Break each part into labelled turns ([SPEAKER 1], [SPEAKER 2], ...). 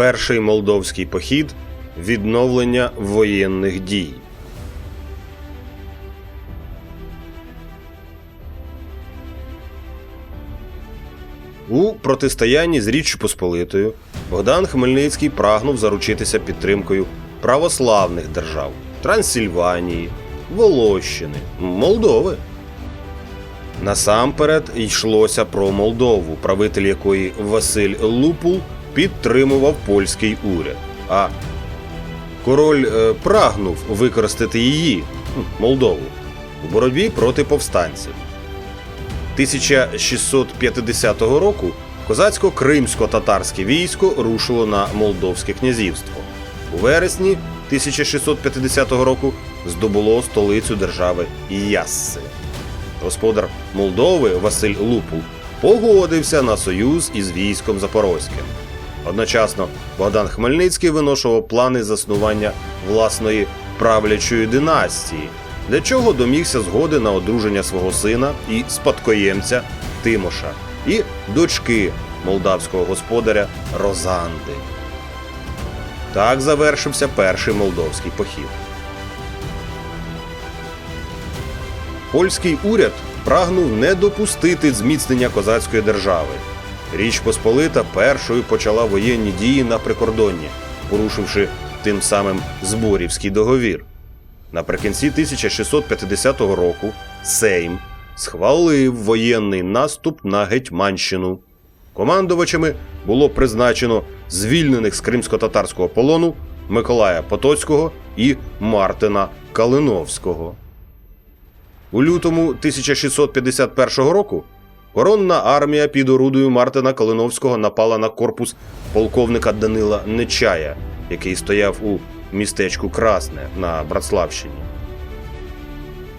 [SPEAKER 1] Перший молдовський похід відновлення воєнних дій. У протистоянні з Річчю Посполитою Богдан Хмельницький прагнув заручитися підтримкою православних держав Трансильванії, Волощини, Молдови. Насамперед йшлося про Молдову, правитель якої Василь Лупул підтримував польський уряд. А король е, прагнув використати її, Молдову, у боротьбі проти повстанців. 1650 року козацько-кримсько-татарське військо рушило на Молдовське князівство. У вересні 1650 року здобуло столицю держави Ясси. Господар Молдови Василь Лупул погодився на союз із військом Запорозьким. Одночасно Богдан Хмельницький виношував плани заснування власної правлячої династії, для чого домігся згоди на одруження свого сина і спадкоємця Тимоша і дочки молдавського господаря Розанди. Так завершився перший молдовський похід. Польський уряд прагнув не допустити зміцнення козацької держави. Річ Посполита першою почала воєнні дії на прикордонні, порушивши тим самим Зборівський договір. Наприкінці 1650 року Сейм схвалив воєнний наступ на Гетьманщину. Командувачами було призначено звільнених з кримсько-татарського полону Миколая Потоцького і Мартина Калиновського. У лютому 1651 року коронна армія під орудою Мартина Калиновського напала на корпус полковника Данила Нечая, який стояв у містечку Красне на Братславщині.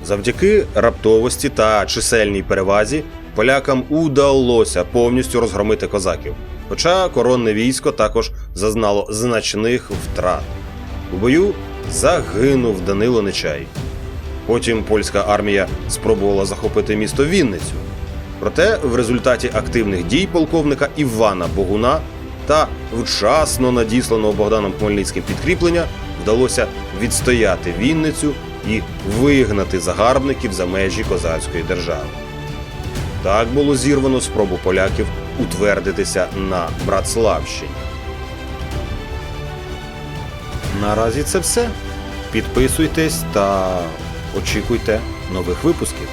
[SPEAKER 1] Завдяки раптовості та чисельній перевазі полякам удалося повністю розгромити козаків, хоча коронне військо також зазнало значних втрат. У бою загинув Данило Нечай. Потім польська армія спробувала захопити місто Вінницю. Проте в результаті активних дій полковника Івана Богуна та вчасно надісланого Богданом Хмельницьким підкріплення вдалося відстояти Вінницю і вигнати загарбників за межі козацької держави. Так було зірвано спробу поляків утвердитися на Братславщині. Наразі це все. Підписуйтесь та очікуйте нових випусків.